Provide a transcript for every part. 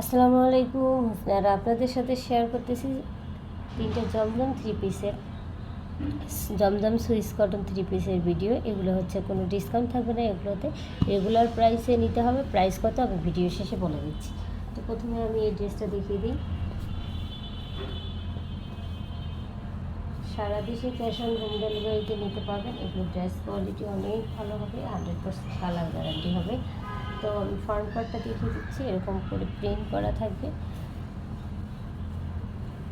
আসসালামু আলাইকুম। আর আপনাদের সাথে শেয়ার করতেছি তিনটে জমজম থ্রি পিসের জমজম সুইস কটন থ্রি পিসের ভিডিও এগুলো হচ্ছে কোনো ডিসকাউন্ট থাকবে না এগুলোতে। রেগুলার প্রাইসে নিতে হবে। প্রাইস কত? আমি ভিডিও শেষে বলে দিচ্ছি। তো প্রথমে আমি এই ড্রেসটা দেখিয়ে দিই। সারা দেশে ক্যাশ অন হোম ডেলিভারিতে নিতে পারবেন। এগুলো ড্রেস কোয়ালিটি অনেক ভালো হবে। হান্ড্রেড পার্সেন্ট কালার গ্যারান্টি হবে। তো আমি ফ্রন্ট পার্টটা দেখিয়ে দিচ্ছি, এরকম করে প্রিন্ট করা থাকবে।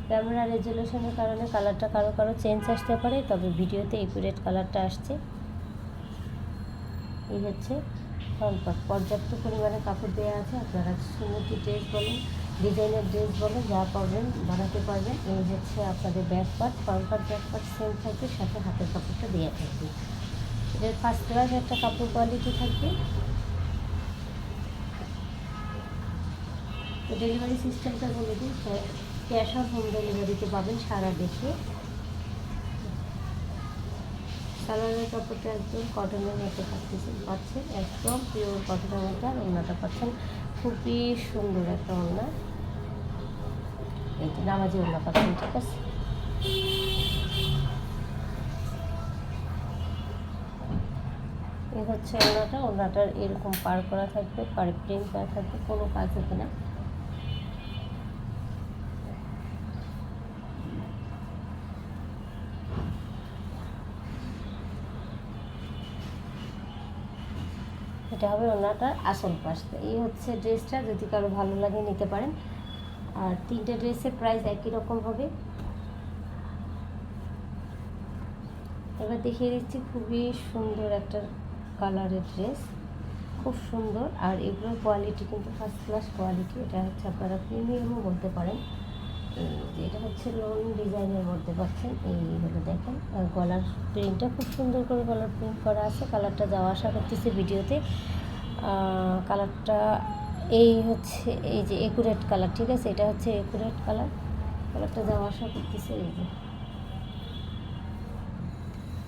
ক্যামেরা রেজলিউশনের কারণে কালারটা কারও কারও চেঞ্জ আসতে পারে, তবে ভিডিওতে একুরেট কালারটা আসছে। এই হচ্ছে ফ্রন্ট পার্ট পর্যাপ্ত পরিমাণে কাপড় দেওয়া আছে, আপনারা সুমতি ড্রেস বলেন ডিজাইনের ড্রেস বলেন, যা পারবেন বানাতে পারবেন। এই হচ্ছে আপনাদের back part front part back part same থাকবে, সাথে হাতের কাপড়টা দেওয়া থাকবে। এটার ফার্স্ট ক্লাস একটা কাপড় কোয়ালিটি থাকবে। তো ডেলিভারি সিস্টেমটা বলে দিই ক্যাশ অন হোম ডেলিভারিতে পাবেন সারা দেশে। সালোয়ারের কাপড়টা একদম কটনের মতো পাচ্ছেন পাচ্ছেন, একদম পিওর কটনের মতো, আর ওনাটা পাচ্ছেন। খুবই সুন্দর একটা ওড়না। এই নামাজি ওড়না পাচ্ছেন, ঠিক আছে? এই হচ্ছে ওড়নাটা, ওড়নাটার এরকম পার করা থাকবে, পার প্রিন্ট করা থাকবে, কোনো কাজ হবে না। এটা হবে ওনাটার আসল পাশটা এই হচ্ছে ড্রেসটা, যদি কারও ভালো লাগে নিতে পারেন। আর তিনটে ড্রেসের প্রাইস একই রকম হবে। এবার দেখিয়ে দিচ্ছি খুবই সুন্দর একটা কালারের ড্রেস খুব সুন্দর। আর এগুলোর কোয়ালিটি কিন্তু ফার্স্ট ক্লাস কোয়ালিটি এটা হচ্ছে আপনারা প্রিমিয়ামও বলতে পারেন। এটা হচ্ছে লোন ডিজাইনের মধ্যে, পাচ্ছেন? এই হলো দেখেন গলার প্রিন্টটা খুব সুন্দর করে গলার প্রিন্ট করা আছে কালারটা যাওয়া আসা করতেছে ভিডিওতে। কালারটা এই হচ্ছে, এই যে একুরেট কালার ঠিক আছে? এটা হচ্ছে একুরেট কালার কালারটা যাওয়া আসা করতেছে এই যে।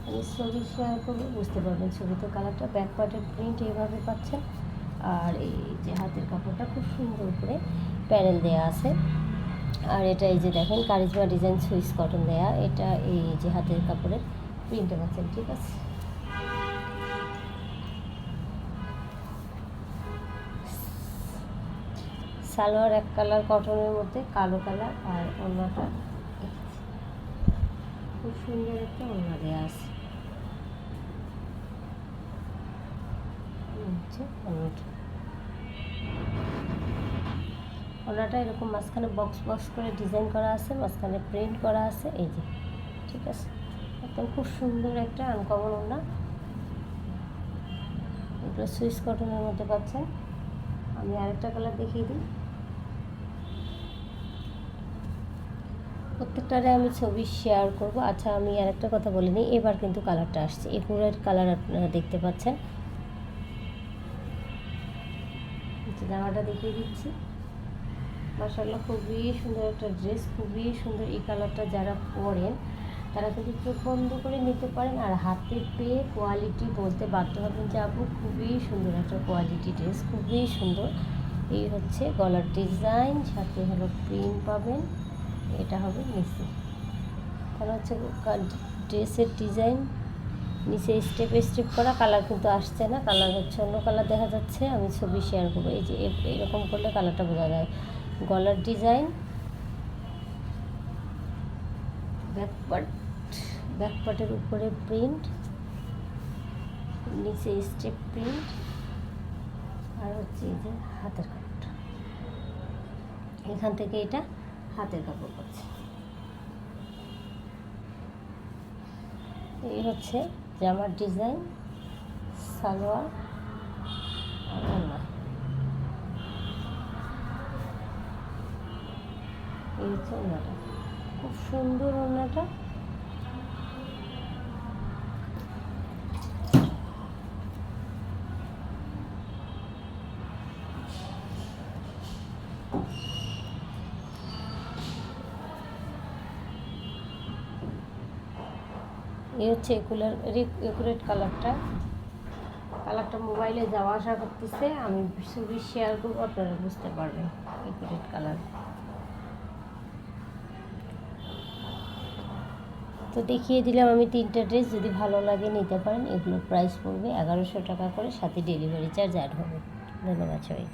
আমি ছবি শেয়ার করব, বুঝতে পারবেন ছবিতে কালারটা ব্যাক পার্টের প্রিন্ট এইভাবে পাচ্ছেন। আর এই যে হাতের কাপড়টা খুব সুন্দর করে প্যানেল দেওয়া আছে। আর এটা এই যে দেখেন, কারিজমা ডিজাইন সুইস কটন দেয়া এটা এই যে হাতের কাপড়ের প্রিন্টে পাচ্ছেন, ঠিক আছে? সালোয়ার এক কালার কটনের মধ্যে কালো কালার আর অন্যটা খুব সুন্দর একটা অন্য দেওয়া আছে। অন্যটা ওনাটা এরকম মাঝখানে বক্স বক্স করে ডিজাইন করা আছে, মাঝখানে প্রিন্ট করা আছে, এই যে, ঠিক আছে? একদম খুব সুন্দর একটা আনকমন ওনা এগুলো সুইচ কটনের মধ্যে পাচ্ছেন। আমি আরেকটা কালার দেখিয়ে দিই। প্রত্যেকটারে আমি ছবি শেয়ার করব। আচ্ছা আমি আরেকটা কথা বলে নিই। এবার কিন্তু কালারটা আসছে। একুরের কালার আপনারা দেখতে পাচ্ছেন। জামাটা দেখিয়ে দিচ্ছি। মাসাল্লাহ খুবই সুন্দর একটা ড্রেস খুবই সুন্দর এই কালারটা যারা পরেন, তারা কিন্তু চোখ বন্ধ করে নিতে পারেন আর হাতে পেয়ে কোয়ালিটি বলতে বাধ্য হবেন যে, আপু, খুবই সুন্দর একটা কোয়ালিটি ড্রেস খুবই সুন্দর। এই হচ্ছে গলার ডিজাইন সাথে হলো প্রিন্ট পাবেন, এটা হবে নিচে। তাহলে হচ্ছে ড্রেসের ডিজাইন নিচে স্টেপ স্টেপ করা কালার কিন্তু আসছে না কালার হচ্ছে অন্য কালার দেখা যাচ্ছে, আমি ছবি শেয়ার করব। এই যে এরকম করলে কালারটা বোঝা যায়। গলার ডিজাইন। ব্যাকপার্ট ব্যাকপার্টের উপরে প্রিন্ট নিচে স্টেপ প্রিন্ট আর হচ্ছে এই যে হাতের কাপড়টা এখান থেকে এটা হাতের কাপড় করছে। এই হচ্ছে জামার ডিজাইন, সালোয়ার আর এই হচ্ছে ওনাটা খুব সুন্দর ওনাটা এই হচ্ছে একুলার একুরেট কালারটা। কালারটা মোবাইলে যাওয়া আসা করতেছে, আমি ছবি শেয়ার করব, আপনারা বুঝতে পারবেন একুরেট কালার। তো দেখিয়ে দিলাম আমি তিনটা ড্রেস যদি ভালো লাগে নিতে পারেন, এগুলোর প্রাইস পড়বে এগারোশো টাকা করে, সাথে ডেলিভারি চার্জ অ্যাড হবে। ধন্যবাদ সবাই